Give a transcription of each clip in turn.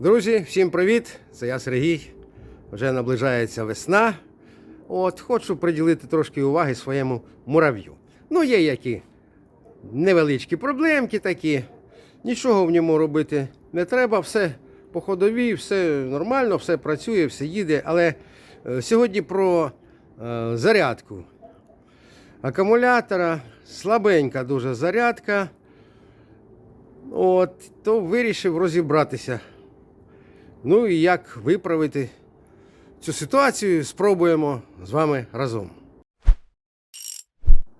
Друзі, всім привіт! Це я Сергій. Вже наближається весна. От, хочу приділити трошки уваги своєму мурав'ю. Ну, є які невеличкі проблемки такі. Нічого в ньому робити не треба, все по ходовій, все нормально, все працює, все їде. Але е, сьогодні про е, зарядку акумулятора. Слабенька дуже зарядка. От, то вирішив розібратися. Ну і як виправити цю ситуацію, спробуємо з вами разом.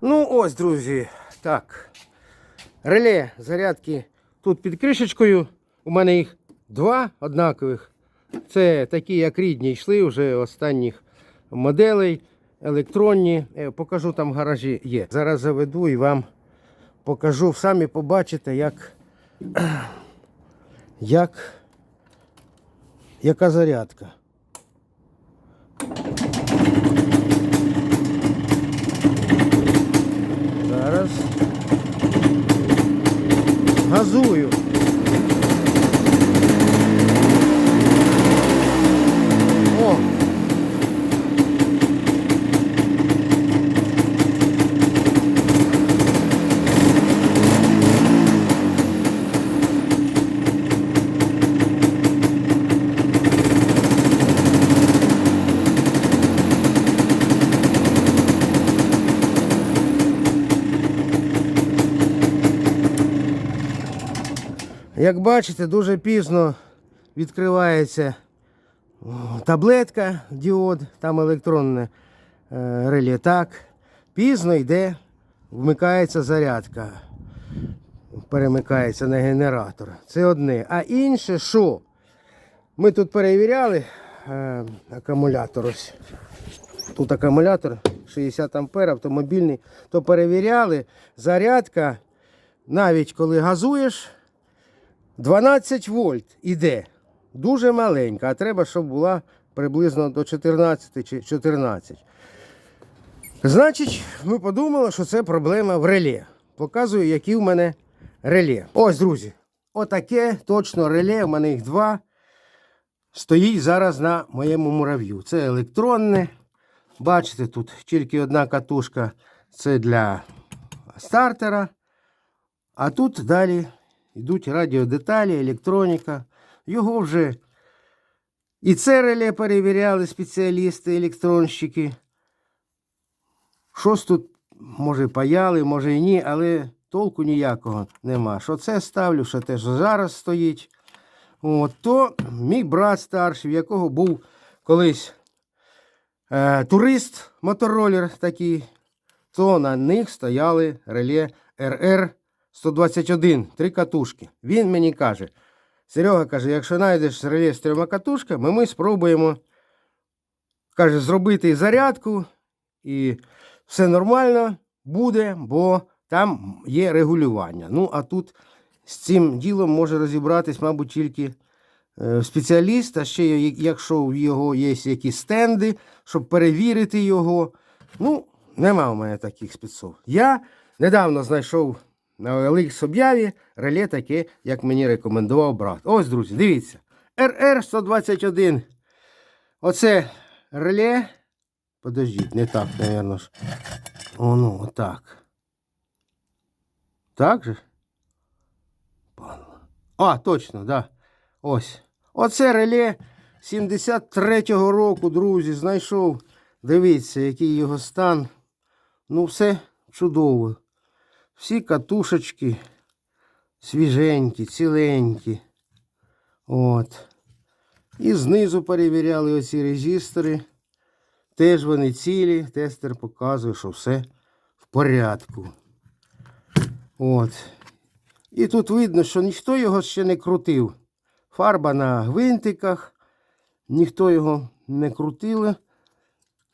Ну ось, друзі, так. Реле зарядки тут під кришечкою. У мене їх два однакових. Це такі, як рідні, йшли вже останніх моделей. Електронні. Е, Покажу там в гаражі є. Зараз заведу і вам покажу. Самі побачите, як, як яка зарядка. Зараз газую. Як бачите, дуже пізно відкривається таблетка діод, там електронне е, реле. Так, пізно йде, вмикається зарядка, перемикається на генератор. Це одне. А інше що? Ми тут перевіряли е, акумулятор. Ось. Тут акумулятор 60 ампер, автомобільний, то перевіряли, зарядка, навіть коли газуєш. 12 вольт іде. Дуже маленька, а треба, щоб була приблизно до 14 чи 14. Значить, ми подумали, що це проблема в реле. Показую, які в мене реле. Ось, друзі, отаке точно реле, у мене їх два. Стоїть зараз на моєму мурав'ю. Це електронне. Бачите, тут тільки одна катушка це для стартера. А тут далі йдуть радіодеталі, електроніка. Його вже і це реле перевіряли спеціалісти, електронщики. Щось тут, може, паяли, може і ні, але толку ніякого нема. Що це ставлю, що те, що зараз стоїть. От, то мій брат старший, в якого був колись е, турист, моторолер такий, то на них стояли реле РР 121, три катушки. Він мені каже: Серега каже, якщо знайдеш реле з трьома катушками, ми спробуємо каже, зробити зарядку, і все нормально буде, бо там є регулювання. Ну, а тут з цим ділом може розібратись, мабуть, тільки е, спеціаліст, а ще якщо в його є якісь стенди, щоб перевірити його. Ну, нема у мене таких спецов. Я недавно знайшов на OLX об'яві реле таке, як мені рекомендував брат. Ось, друзі, дивіться. RR121. Оце реле. Подождіть, не так, напевно ж. Оно, отак. Так же? А, точно, да. Ось. Оце реле 73-го року, друзі, знайшов. Дивіться, який його стан. Ну, все чудово. Всі катушечки свіженькі, ціленькі. От. І знизу перевіряли оці резистори. Теж вони цілі. Тестер показує, що все в порядку. От. І тут видно, що ніхто його ще не крутив. Фарба на гвинтиках, ніхто його не крутили,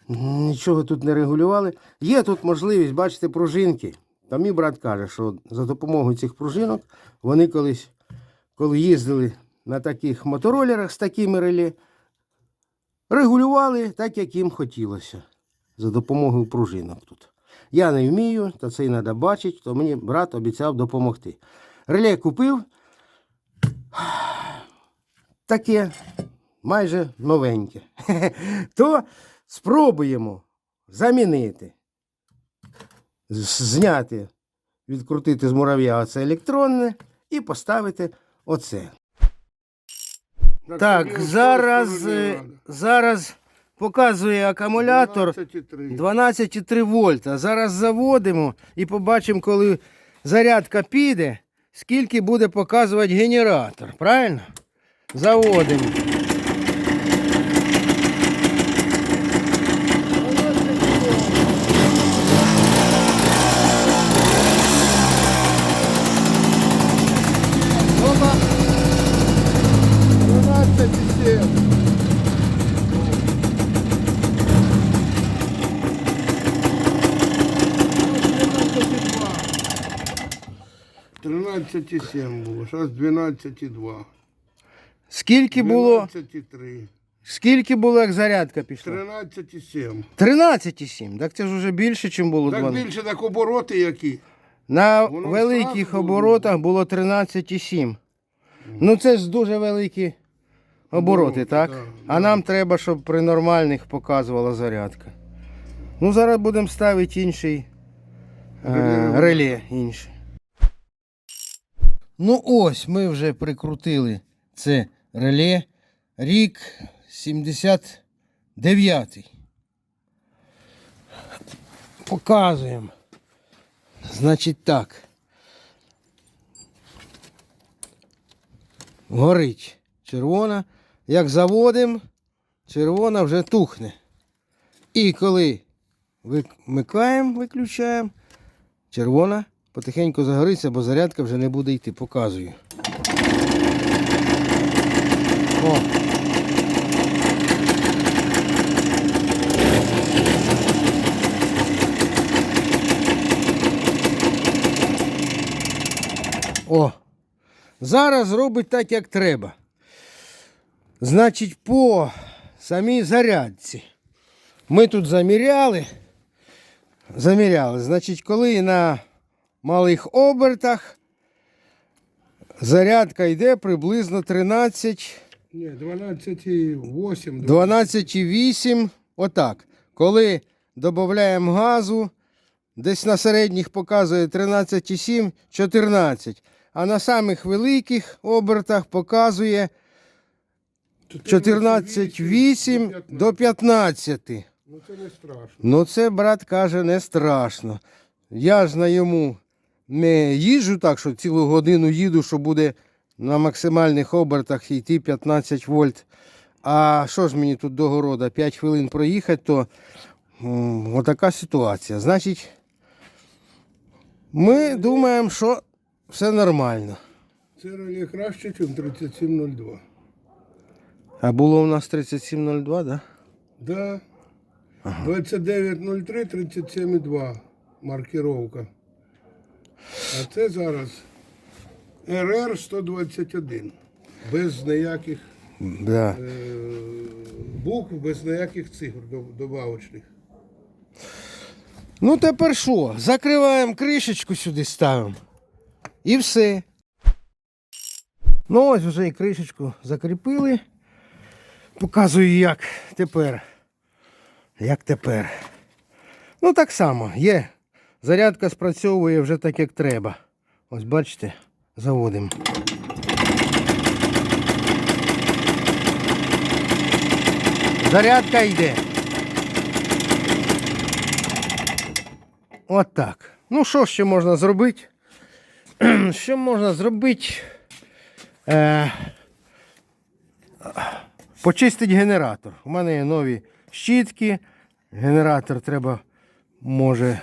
нічого тут не регулювали. Є тут можливість, бачите, пружинки. Та мій брат каже, що за допомогою цих пружинок вони колись, коли їздили на таких моторолерах з такими реле, регулювали так, як їм хотілося. За допомогою пружинок тут. Я не вмію, то це й треба бачити, то мені брат обіцяв допомогти. Реле купив. таке майже новеньке. То спробуємо замінити, зняти, відкрутити з мурав'я оце електронне і поставити оце. Так, зараз, е, зараз показує акумулятор 12,3 вольта. Зараз заводимо і побачимо, коли зарядка піде, скільки буде показувати генератор. Правильно? Заводимо. 11,7 було, зараз 12,2. Скільки було? 12,3. Скільки було, як зарядка пішла? 13,7. 13,7. Так це ж вже більше, ніж було 12. Так більше, так обороти які. На Воно великих оборотах було 13,7. Ну це ж дуже великі обороти, ну, так? Да, а да. нам треба, щоб при нормальних показувала зарядка. Ну зараз будемо ставити інший е, реле. інше. Ну ось ми вже прикрутили це реле. Рік 79. Показуємо. Значить так. Горить червона. Як заводимо, червона вже тухне. І коли вмикаємо, виключаємо, червона потихеньку загориться, бо зарядка вже не буде йти. Показую. О. О. Зараз робить так, як треба. Значить, по самій зарядці. Ми тут заміряли. Заміряли. Значить, коли на малих обертах зарядка йде приблизно 13, Ні, 12 і 8. 12,8. Отак. Коли додаємо газу, десь на середніх показує 13,7, 14. А на самих великих обертах показує 14,8 до 15. Ну це не страшно. Ну, це брат каже, не страшно. Я ж на йому не їжджу так, що цілу годину їду, що буде на максимальних обертах йти 15 вольт. А що ж мені тут до города? 5 хвилин проїхати, то отака ситуація. Значить, ми думаємо, що все нормально. Це реле краще, ніж 3702. А було у нас 3702, так? Да? Да. 2903 37,2 маркировка. А це зараз РР 121. Без ніяких Да. е, букв, без ніяких цифр добавочних. Ну, тепер що? Закриваємо кришечку сюди ставимо. І все. Ну, ось вже і кришечку закріпили. Показую, як тепер. Як тепер. Ну, так само, є. Зарядка спрацьовує вже так, як треба. Ось бачите, заводимо. Зарядка йде. От так. Ну, що ще можна зробити? Що можна зробити? Е, почистити генератор. У мене є нові щітки. Генератор треба, може,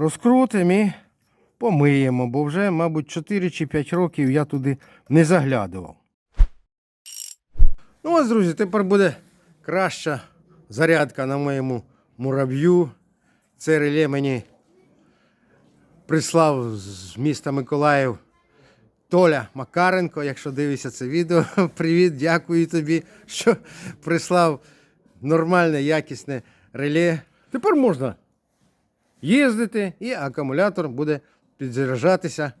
розкрутимо і помиємо, бо вже, мабуть, 4 чи 5 років я туди не заглядував. Ну ось, друзі, тепер буде краща зарядка на моєму мурав'ю. Це реле мені прислав з міста Миколаїв Толя Макаренко. Якщо дивишся це відео, привіт, дякую тобі, що прислав нормальне, якісне реле. Тепер можна їздити і акумулятор буде підзаряджатися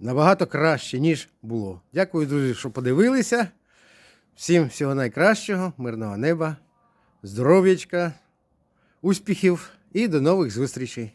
набагато краще, ніж було. Дякую, друзі, що подивилися. Всім всього найкращого, мирного неба, здоров'ячка, успіхів і до нових зустрічей.